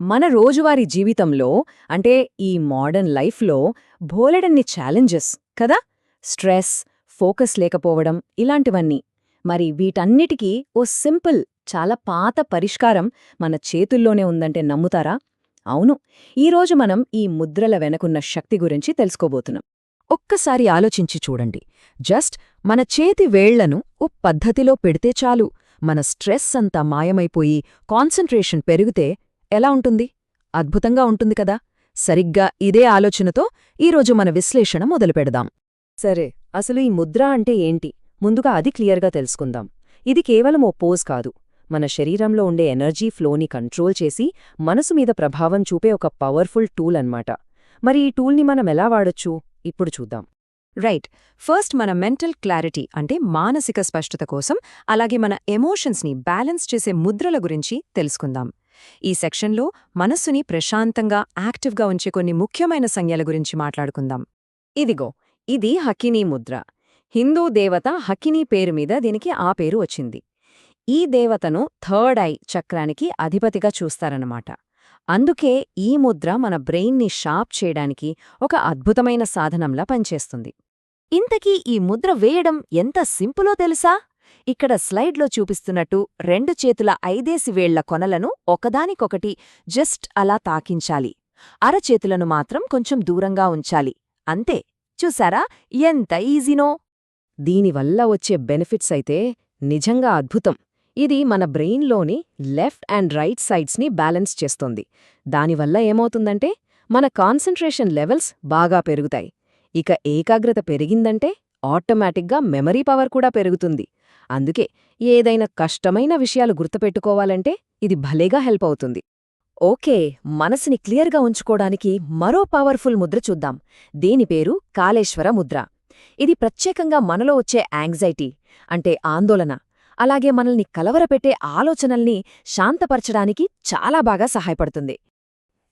మన రోజువారీ జీవితంలో అంటే ఈ మోడర్న్ లైఫ్లో బోలెడన్ని ఛాలెంజెస్ కదా? స్ట్రెస్ ఫోకస్ లేకపోవడం ఇలాంటివన్నీ. మరి వీటన్నిటికీ ఓ సింపుల్ చాలా పాత పరిష్కారం మన చేతుల్లోనే ఉందంటే నమ్ముతారా? అవును. ఈరోజు మనం ఈ ముద్రల వెనకున్న శక్తి గురించి తెలుసుకోబోతున్నాం. ఒక్కసారి ఆలోచించి చూడండి. జస్ట్ మన చేతి వేళ్ళను ఓ పద్ధతిలో పెడితే చాలు. మన స్ట్రెస్ అంతా మాయమైపోయి కాన్సంట్రేషన్ పెరిగితే ఎలా ఉంటుంది? అద్భుతంగా ఉంటుంది కదా? సరిగ్గా ఇదే ఆలోచనతో ఈరోజు మన విశ్లేషణ మొదలుపెడదాం సరే అసలు ఈ ముద్ర అంటే ఏంటి? ముందుగా అది క్లియర్గా తెలుసుకుందాం. ఇది కేవలం ఓ పోజ్ కాదు. మన శరీరంలో ఉండే ఎనర్జీ ఫ్లోని కంట్రోల్ చేసి మనసు మీద ప్రభావం చూపే ఒక పవర్ఫుల్ టూల్ అన్నమాట. మరి ఈ టూల్ని మనం ఎలా వాడొచ్చు? ఇప్పుడు చూద్దాం. రైట్ ఫస్ట్ మన మెంటల్ క్లారిటీ అంటే మానసిక స్పష్టత కోసం అలాగే మన ఎమోషన్స్ని బ్యాలెన్స్ చేసే ముద్రల గురించి తెలుసుకుందాం. ఈ సెక్షన్లో మనస్సుని ప్రశాంతంగా యాక్టివ్గా ఉంచే కొన్ని ముఖ్యమైన సంజ్ఞల గురించి మాట్లాడుకుందాం. ఇదిగో ఇది హకినీ ముద్ర. హిందూ దేవత హకినీ పేరు మీద దీనికి ఆ పేరు వచ్చింది. ఈ దేవతను థర్డ్ ఐ చక్రానికి అధిపతిగా చూస్తారన్నమాట. అందుకే ఈ ముద్ర మన బ్రెయిన్ని షార్ప్ చేయడానికి ఒక అద్భుతమైన సాధనంలా పనిచేస్తుంది. ఇంతకీ ఈ ముద్ర వేయడం ఎంత సింపులో తెలుసా? ఇక్కడ స్లైడ్లో చూపిస్తున్నట్టు రెండు చేతుల ఐదేసి వేళ్ళ కొనలను ఒకదానికొకటి జస్ట్ అలా తాకించాలి. అరచేతులను మాత్రం కొంచెం దూరంగా ఉంచాలి. అంతే. చూసారా ఎంత ఈజీనో? దీనివల్ల వచ్చే బెనిఫిట్స్ అయితే నిజంగా అద్భుతం. ఇది మన బ్రెయిన్లోని లెఫ్ట్ అండ్ రైట్ సైడ్స్ని బ్యాలెన్స్ చేస్తుంది. దానివల్ల ఏమవుతుందంటే మన కాన్సంట్రేషన్ లెవెల్స్ బాగా పెరుగుతాయి. ఇక ఏకాగ్రత పెరిగిందంటే ఆటోమేటిక్గా మెమరీ పవర్ కూడా పెరుగుతుంది. అందుకే ఏదైనా కష్టమైన విషయాలు గుర్తుపెట్టుకోవాలంటే ఇది భలేగా హెల్ప్ అవుతుంది. ఓకే మనసుని క్లియర్గా ఉంచుకోడానికి మరో పవర్ఫుల్ ముద్ర చూద్దాం. దీని పేరు కాళేశ్వర ముద్ర. ఇది ప్రత్యేకంగా మనలో వచ్చే యాంగ్జైటీ అంటే ఆందోళన. అలాగే మనల్ని కలవరపెట్టే ఆలోచనల్ని శాంతపరచడానికి చాలా బాగా సహాయపడుతుంది.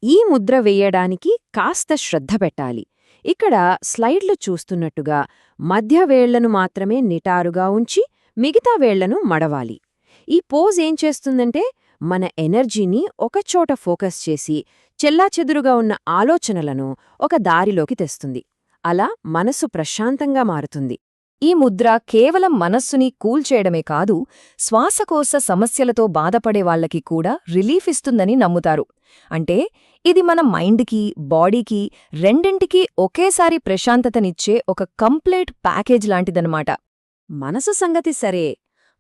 ఈ ముద్ర వేయడానికి కాస్త శ్రద్ధ పెట్టాలి. ఇక్కడ స్లైడ్లు చూస్తున్నట్టుగా మధ్య వేళ్ళను మాత్రమే నిటారుగా ఉంచి మిగతా వేళ్ళను మడవాలి. ఈ పోజ్ ఏం చేస్తుందంటే మన ఎనర్జీని ఒకచోట ఫోకస్ చేసి చెల్లాచెదురుగా ఉన్న ఆలోచనలను ఒక దారిలోకి తెస్తుంది. అలా మనసు ప్రశాంతంగా మారుతుంది. ఈ ముద్ర కేవలం మనస్సుని కూల్చేయడమే కాదు శ్వాసకోశ సమస్యలతో బాధపడే వాళ్ళకి కూడా రిలీఫ్ ఇస్తుందని నమ్ముతారు. అంటే ఇది మన మైండ్కి బాడీకి రెండింటికీ ఒకేసారి ప్రశాంతతనిచ్చే ఒక కంప్లీట్ ప్యాకేజ్ లాంటిదనమాట మనసు సంగతి సరే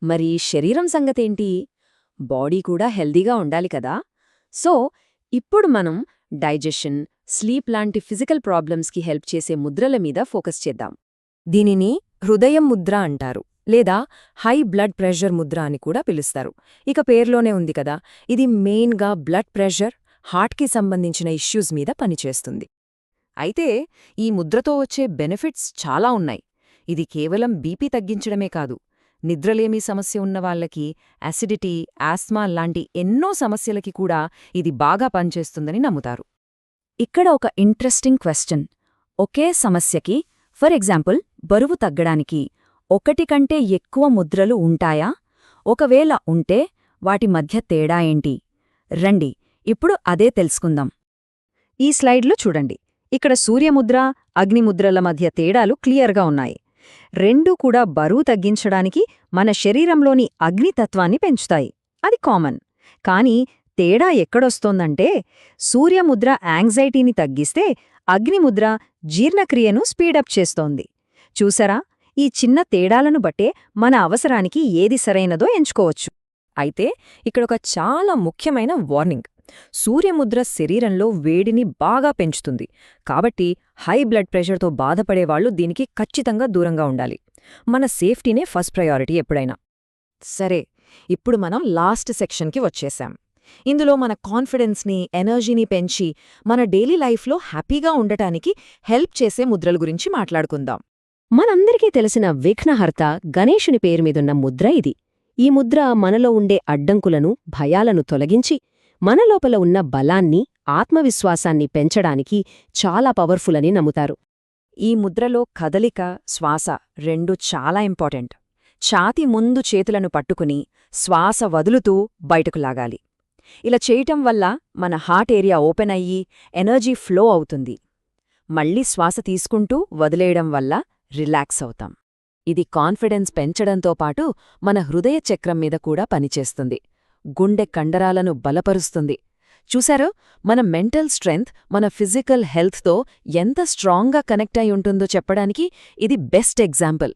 మరి శరీరం సంగతేంటి? బాడీ కూడా హెల్దీగా ఉండాలి కదా? సో ఇప్పుడు మనం డైజెషన్ స్లీప్ లాంటి ఫిజికల్ ప్రాబ్లమ్స్కి హెల్ప్ చేసే ముద్రల మీద ఫోకస్ చేద్దాం. దీనిని హృదయం ముద్ర అంటారు. లేదా హై బ్లడ్ ప్రెషర్ ముద్ర అని కూడా పిలుస్తారు. ఇక పేర్లోనే ఉంది కదా ఇది మెయిన్గా బ్లడ్ ప్రెషర్ హార్ట్కి సంబంధించిన ఇష్యూస్ మీద పనిచేస్తుంది. అయితే ఈ ముద్రతో వచ్చే బెనిఫిట్స్ చాలా ఉన్నాయి. ఇది కేవలం బీపీ తగ్గించడమే కాదు. నిద్రలేమి సమస్య ఉన్నవాళ్ళకి యాసిడిటీ ఆస్మా లాంటి ఎన్నో సమస్యలకి కూడా ఇది బాగా పనిచేస్తుందని నమ్ముతారు. ఇక్కడ ఒక ఇంట్రెస్టింగ్ క్వశ్చన్ ఒకే సమస్యకి ఫర్ ఎగ్జాంపుల్ బరువు తగ్గడానికి ఒకటి కంటే ఎక్కువ ముద్రలు ఉంటాయా? ఒకవేళ ఉంటే వాటి మధ్య తేడా ఏంటి? రండి ఇప్పుడు అదే తెలుసుకుందాం. ఈ స్లైడ్లో చూడండి. ఇక్కడ సూర్యముద్ర అగ్నిముద్రల మధ్య తేడాలు క్లియర్గా ఉన్నాయి. రెండూ కూడా బరువు తగ్గించడానికి మన శరీరంలోని అగ్నితత్వాన్ని పెంచుతాయి. అది కామన్. కానీ తేడా ఎక్కడొస్తోందంటే సూర్యముద్ర యాంగ్జైటీని తగ్గిస్తే అగ్నిముద్ర జీర్ణక్రియను స్పీడప్ చేస్తోంది. చూసారా? ఈ చిన్న తేడాలను బట్టే మన అవసరానికి ఏది సరైనదో ఎంచుకోవచ్చు. అయితే ఇక్కడొక చాలా ముఖ్యమైన వార్నింగ్. సూర్యముద్ర శరీరంలో వేడిని బాగా పెంచుతుంది. కాబట్టి హై బ్లడ్ ప్రెషర్తో బాధపడేవాళ్ళు దీనికి ఖచ్చితంగా దూరంగా ఉండాలి. మన సేఫ్టీనే ఫస్ట్ ప్రయారిటీ ఎప్పుడైనా. సరే ఇప్పుడు మనం లాస్ట్ సెక్షన్కి వచ్చేశాం ఇందులో మన కాన్ఫిడెన్స్ని ఎనర్జీని పెంచి మన డైలీ లైఫ్లో హ్యాపీగా ఉండటానికి హెల్ప్ చేసే ముద్రల గురించి మాట్లాడుకుందాం. మనందరికీ తెలిసిన విఘ్నహర్త గణేశుని పేరు మీదున్న ముద్ర ఇది. ఈ ముద్ర మనలో ఉండే అడ్డంకులను భయాలను తొలగించి మనలోపల ఉన్న బలాన్ని ఆత్మవిశ్వాసాన్ని పెంచడానికి చాలా పవర్ఫుల్ అని నమ్ముతారు. ఈ ముద్రలో కదలిక శ్వాస రెండు చాలా ఇంపార్టెంట్. ఛాతి ముందు చేతులను పట్టుకుని శ్వాస వదులుతూ బయటకు లాగాలి. ఇలా చేయటం వల్ల మన హార్ట్ ఏరియా ఓపెన్ అయ్యి ఎనర్జీ ఫ్లో అవుతుంది. మళ్ళీ శ్వాస తీసుకుంటూ వదిలేయడం వల్ల రిలాక్స్ అవుతాం. ఇది కాన్ఫిడెన్స్ పెంచడంతో పాటు మన హృదయ చక్రం మీద కూడా పనిచేస్తుంది. గుండె కండరాలను బలపరుస్తుంది. చూశారో? మన మెంటల్ స్ట్రెంగ్త్ మన ఫిజికల్ హెల్త్తో ఎంత స్ట్రాంగ్గా కనెక్ట్ అయి ఉంటుందో చెప్పడానికి ఇది బెస్ట్ ఎగ్జాంపుల్.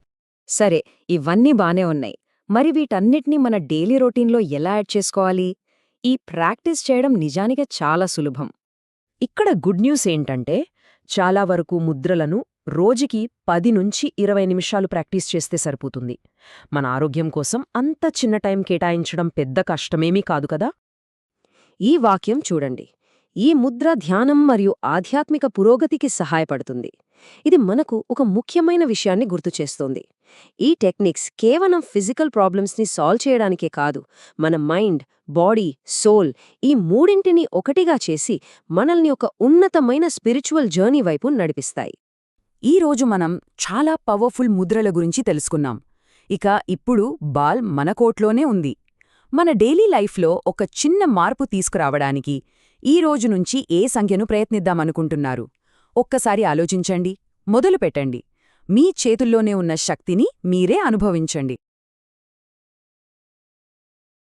సరే ఇవన్నీ బానే ఉన్నాయి. మరి వీటన్నిటినీ మన డైలీ రొటీన్లో ఎలా యాడ్ చేసుకోవాలి? ఈ ప్రాక్టీస్ చేయడం నిజానికి చాలా సులభం. ఇక్కడ గుడ్ న్యూస్ ఏంటంటే చాలా వరకు ముద్రలను రోజుకి పది నుంచి ఇరవై నిమిషాలు ప్రాక్టీస్ చేస్తే సరిపోతుంది. మన ఆరోగ్యం కోసం అంత చిన్న టైం కేటాయించడం పెద్ద కష్టమేమీ కాదు కదా? ఈ వాక్యం చూడండి. ఈ ముద్ర ధ్యానం మరియు ఆధ్యాత్మిక పురోగతికి సహాయపడుతుంది. ఇది మనకు ఒక ముఖ్యమైన విషయాన్ని గుర్తుచేస్తోంది ఈ టెక్నిక్స్ కేవలం ఫిజికల్ ప్రాబ్లమ్స్ని సాల్వ్ చేయడానికే కాదు మన మైండ్ బాడీ సోల్ ఈ మూడింటిని ఒకటిగా చేసి మనల్ని ఒక ఉన్నతమైన స్పిరిచువల్ జర్నీ వైపు నడిపిస్తాయి. ఈ రోజు మనం చాలా పవర్ఫుల్ ముద్రల గురించి తెలుసుకున్నాం. ఇక ఇప్పుడు బాల్ మన కోట్లోనే ఉంది. మన డైలీ లైఫ్లో ఒక చిన్న మార్పు తీసుకురావడానికి ఈ రోజు నుంచి ఏ సంఖ్యను ప్రయత్నిద్దామనుకుంటున్నారు ఒక్కసారి ఆలోచించండి మొదలుపెట్టండి. మీ చేతుల్లోనే ఉన్న శక్తిని మీరే అనుభవించండి.